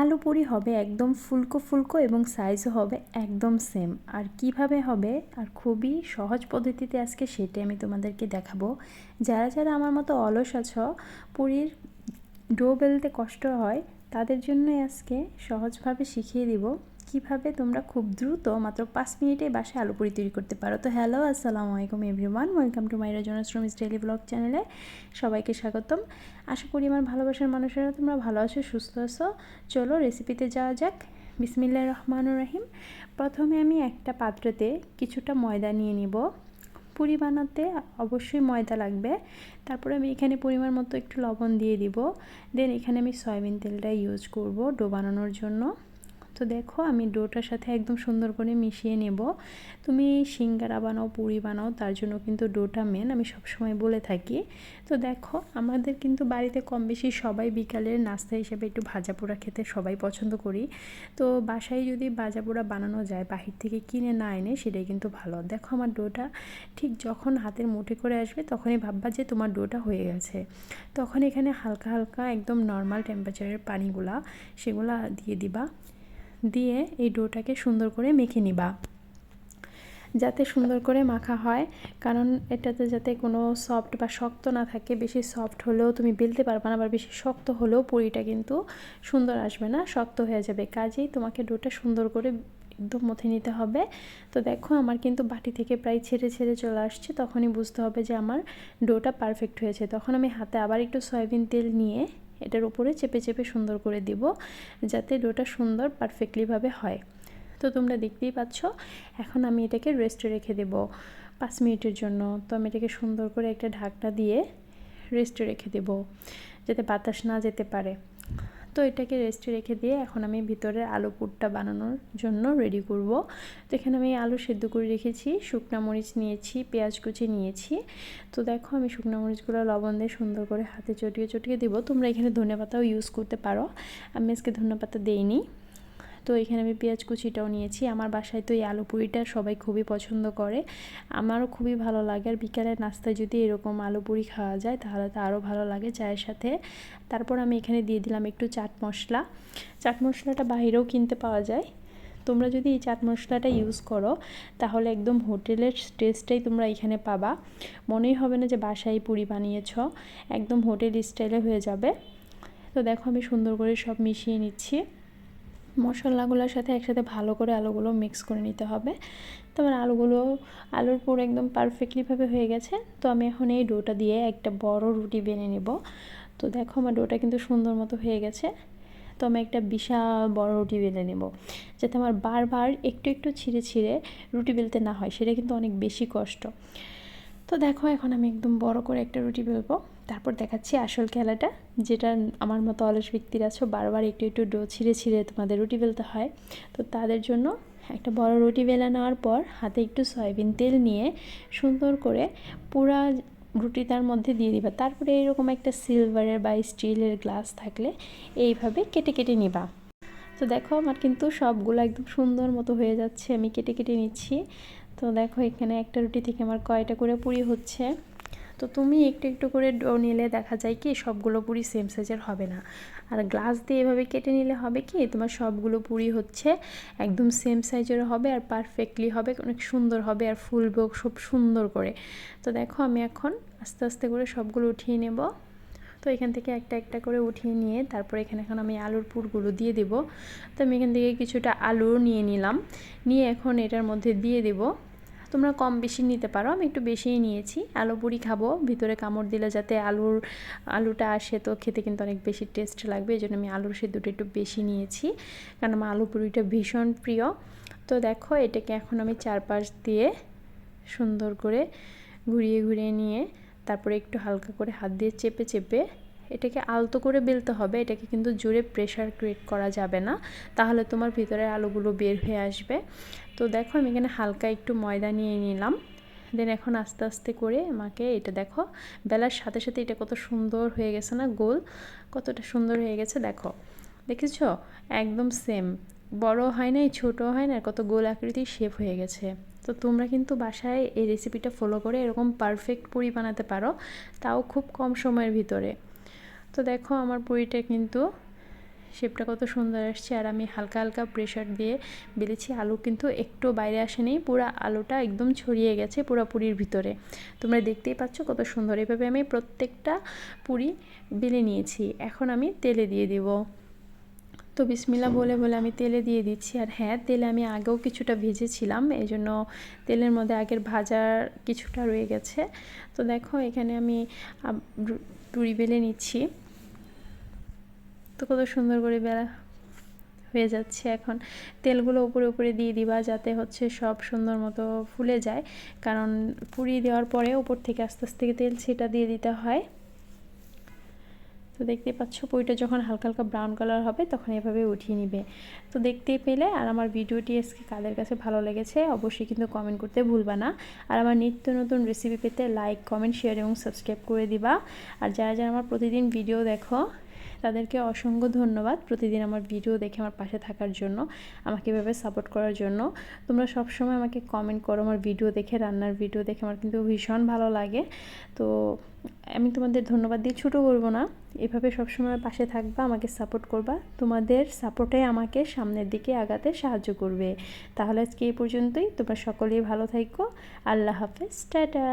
আলু পুরি হবে একদম ফুলকো ফুলকো এবং সাইজও হবে একদম সেম আর কীভাবে হবে? আর খুবই সহজ পদ্ধতিতে আজকে সেটাই আমি তোমাদেরকে দেখাবো। যারা যারা আমার মতো অলস আছ, পুরীর ডো বেলতে কষ্ট হয়, তাদের জন্যই আজকে সহজভাবে শিখিয়ে দিব। কীভাবে তোমরা খুব দ্রুত মাত্র পাঁচ মিনিটে বাসায় আলু পুরি তৈরি করতে পারো? তো হ্যালো, আসসালামু আলাইকুম everyone welcome to my Rajnashram daily blog চ্যানেলে সবাইকে স্বাগতম। আশা করি আমার ভালোবাসার মানুষেরা তোমরা ভালো আছো, সুস্থ আছো। চলো রেসিপিতে যাওয়া যাক। বিসমিল্লা রহমানুর রাহিম। প্রথমে আমি একটা পাত্রতে কিছুটা ময়দা নিয়ে নিব। পুরি বানাতে অবশ্যই ময়দা লাগবে। তারপরে আমি এখানে পরিমাণ মতো একটু লবণ দিয়ে দিব। দেন এখানে আমি সয়াবিন তেলটা ইউজ করব ডো বানানোর জন্য। তো দেখো আমি ডোটার সাথে একদম সুন্দর করে মিশিয়ে নেব। তুমি সিঙ্গারা বানাও, পুরি বানাও, তার জন্য কিন্তু ডোটা মেন আমি সবসময় বলে থাকি। তো দেখো, আমাদের কিন্তু বাড়িতে কম বেশি সবাই বিকালের নাস্তা হিসেবে একটু ভাজা পোড়া খেতে সবাই পছন্দ করি। তো বাসায় যদি ভাজা পোড়া বানানো যায়, বাহির থেকে কিনে না এনে, সেটাই কিন্তু ভালো। দেখো আমার ডোটা ঠিক যখন হাতের মুঠে করে আসবে, তখনই ভাববা যে তোমার ডোটা হয়ে গেছে। তখন এখানে হালকা হালকা একদম নর্মাল টেম্পারেচারের পানিগুলা, সেগুলা দিয়ে দিবা। দিয়ে এই ডোটাকে সুন্দর করে মেখে নিবা। যাতে সুন্দর করে মাখা হয়, কারণ এটাতে যাতে কোনো সফট বা শক্ত না থাকে, বেশি সফট হলেও তুমি বেলতে পারবে না, আবার বেশি শক্ত হলেও পুরিটা কিন্তু সুন্দর আসবে না, শক্ত হয়ে যাবে। কাজেই তোমাকে ডোটা সুন্দর করে একদম মথে নিতে হবে। তো দেখো, আমার কিন্তু বাটি থেকে প্রায় ছেড়ে ছেড়ে চলে আসছে, তখনই বুঝতে হবে যে আমার ডোটা পারফেক্ট হয়েছে। তখন আমি হাতে আবার একটু সয়াবিন তেল নিয়ে এটার উপরে চেপে চেপে সুন্দর করে দিব যাতে ডোটা সুন্দর পারফেক্টলিভাবে হয়। তো তোমরা দেখতেই পাচ্ছ, এখন আমি এটাকে রেস্টে রেখে দেব পাঁচ মিনিটের জন্য। তো আমি এটাকে সুন্দর করে একটা ঢাকনা দিয়ে রেস্টে রেখে দেব যাতে বাতাস না যেতে পারে। তো এটাকে রেস্টে রেখে দিয়ে এখন আমি ভিতরের আলু পুরটা বানানোর জন্য রেডি করব। তো এখানে আমি আলু সেদ্ধ করে রেখেছি, শুকনো মরিচ নিয়েছি, পেঁয়াজ কুচি নিয়েছি। তো দেখো আমি শুকনো মরিচগুলো লবণ দিয়ে সুন্দর করে হাতে চটিয়ে চটিয়ে দেবো। তোমরা এখানে ধনে পাতাও ইউজ করতে পারো। আমি আজকে ধনে পাতা দেইনি। তো এখানে আমি পেঁয়াজ কুচিটাও নিয়েছি। আমার বাসায় তো এই আলু পুরিটা সবাই খুবই পছন্দ করে। আমারও খুবই ভালো লাগে। আর বিকালের নাস্তায় যদি এরকম আলু পুরি খাওয়া যায়, তাহলে তো আরও ভালো লাগে চায়ের সাথে। তারপর আমি এখানে দিয়ে দিলাম একটু চাট মশলা। চাট মশলাটা বাইরেও কিনতে পাওয়া যায়। তোমরা যদি এই চাট মশলাটা ইউজ করো, তাহলে একদম হোটেলের টেস্টটাই তোমরা এখানে পাবা। মনেই হবে না যে বাসায় পুরি বানিয়েছ। একদম হোটেল স্টাইলে হয়ে যাবে। তো দেখো আমি সুন্দর করে সব মিশিয়ে নিচ্ছি। মশলাগুলোর সাথে একসাথে ভালো করে আলুগুলো মিক্স করে নিতে হবে। তারপর আলুগুলো, আলুর পুরো একদম পারফেক্টলিভাবে হয়ে গেছে। তো আমি এখন এই ডোটা দিয়ে একটা বড় রুটি বেনে নেব। তো দেখো আমার ডোটা কিন্তু সুন্দর মতো হয়ে গেছে। তো আমি একটা বিশাল বড় রুটি বেলে নেব। যাতে আমার বারবার একটু একটু ছিঁড়ে ছিঁড়ে রুটি বেলতে না হয়, সেটা কিন্তু অনেক বেশি কষ্ট। তো দেখো এখন আমি একদম বড় করে একটা রুটি বেলবো। তারপর দেখাচ্ছি আসল খেলাটা, যেটা আমার মতো অলস ব্যক্তিরা আছো, বারবার একটু একটু ডো ছিঁড়ে ছিঁড়ে তোমাদের রুটি বেলতে হয়। তো তাদের জন্য একটা বড় রুটি বেলা নেওয়ার পর হাতে একটু সয়াবিন তেল নিয়ে সুন্দর করে পুরা রুটি তার মধ্যে দিয়ে দিবা। তারপরে এরকম একটা সিলভারের বা স্টিলের গ্লাস থাকলে এইভাবে কেটে কেটে নিবা। তো দেখো আমার কিন্তু সবগুলো একদম সুন্দর মতো হয়ে যাচ্ছে, আমি কেটে কেটে নিচ্ছি। তো দেখো এখানে একটা রুটি থেকে আমার কয়টা করে পুরি হচ্ছে। তো তুমি একটু একটু করে ডো নিলে দেখা যায় কি সবগুলো পুরি সেম সাইজের হবে না। আর গ্লাস দিয়ে এভাবে কেটে নিলে হবে কি তোমার সবগুলো পুরি হচ্ছে একদম সেম সাইজের হবে আর পারফেক্টলি হবে, অনেক সুন্দর হবে আর ফুলবে সব সুন্দর করে। তো দেখো আমি এখন আস্তে আস্তে করে সবগুলো উঠিয়ে নেব। তো এখান থেকে একটা একটা করে উঠিয়ে নিয়ে তারপর এখানে এখন আমি আলুর পুরগুলো দিয়ে দেব। তো আমি এখান থেকে কিছুটা আলু নিয়ে নিলাম। নিয়ে এখন এটার মধ্যে দিয়ে দেবো। তোমরা কম বেশি নিতে পারো। আমি একটু বেশিই নিয়েছি। আলু পুরি খাব। ভিতরে কামড় দিলে যাতে আলুর, আলুটা আসে তো খেতে কিন্তু অনেক বেশি টেস্ট লাগবে। এই জন্য আমি আলুর সেদ্ধটা একটু বেশি নিয়েছি। কারণ আমার আলু পুরিটা ভীষণ প্রিয়। তো দেখো, এটাকে এখন আমি চারপাশ দিয়ে সুন্দর করে ঘুরিয়ে ঘুরিয়ে নিয়ে তারপরে একটু হালকা করে হাত দিয়ে চেপে চেপে এটাকে আলতো করে বেলতে হবে, এটাকে কিন্তু জোরে প্রেশার ক্রিয়েট করা যাবে না, তাহলে তোমার ভিতরের আলুগুলো বের হয়ে আসবে। তো দেখো আমি এখানে হালকা একটু ময়দা নিয়ে নিলাম দেন এখন আস্তে আস্তে করে আমাকে এটা দেখো, বেলার সাথে সাথে এটা কত সুন্দর হয়ে গেছে না গোল, কতটা সুন্দর হয়ে গেছে দেখো। দেখেছ? একদম সেম বড় হয় না ছোটো হয় না কত গোল আকৃতির শেপ হয়ে গেছে। তো তোমরা কিন্তু বাসায় এই রেসিপিটা ফলো করে এরকম পারফেক্ট পুরি বানাতে পারো, তাও খুব কম সময়ের ভিতরে। তো দেখো আমার পুরিটা কিন্তু শেপটা কত সুন্দর আসছে। আর আমি হালকা হালকা প্রেশার দিয়ে বেলেছি। আলু কিন্তু একটু বাইরে আসেনি। পুরো আলুটা একদম ছড়িয়ে গেছে পুরো পুরির ভিতরে। তোমরা দেখতেই পাচ্ছ কত সুন্দর। এভাবে আমি প্রত্যেকটা পুরি বেলে নিয়েছি। এখন আমি তেলে দিয়ে দিব। তো বিসমিল্লা বলে বলে আমি তেলে দিয়ে দিচ্ছি। আর হ্যাঁ তেলে আমি আগেও কিছুটা ভেজেছিলাম। এই জন্য তেলের মধ্যে আগের ভাজার কিছুটা রয়ে গেছে। তো দেখো এখানে আমি টুরি বেলে নিচ্ছি। তো কত সুন্দর করে বেলা হয়ে যাচ্ছে এখন। তেলগুলো উপরে উপরে দিয়ে দিবা যাতে হচ্ছে সব সুন্দর মতো ফুলে যায়। কারণ পুরি দেওয়ার পরে উপর থেকে আস্তে আস্তে তেল সেটা দিয়ে দিতে হয়। তো দেখতেই পাচ্ছ পুরিটা যখন হালকা হালকা ব্রাউন কালার হবে তখন এভাবে উঠিয়ে নিবে। তো দেখতেই পেলে আর আমার ভিডিওটি আজকে কাদের কাছে ভালো লেগেছে অবশ্যই কিন্তু কমেন্ট করতে ভুলবা না। আর আমার নিত্য নতুন রেসিপি পেতে লাইক কমেন্ট শেয়ার এবং সাবস্ক্রাইব করে দিবা। আর যারা যারা আমার প্রতিদিন ভিডিও দেখো তাদেরকে অসংখ্য ধন্যবাদ প্রতিদিন আমার ভিডিও দেখে আমার পাশে থাকার জন্য, আমাকে এভাবে সাপোর্ট করার জন্য। তোমরা সবসময় আমাকে কমেন্ট করো, আমার ভিডিও দেখে, রান্নার ভিডিও দেখে, আমার কিন্তু ভীষণ ভালো লাগে। তো আমি তোমাদের ধন্যবাদ দিয়ে ছোটো করব না, এভাবে সবসময় পাশে থাকবা, আমাকে সাপোর্ট করবা। তোমাদের সাপোর্টে আমাকে সামনের দিকে আগাতে সাহায্য করবে। তাহলে আজকে এই পর্যন্তই, তোমরা সকলেই ভালো থাকো আল্লাহ হাফেজ, টাটা।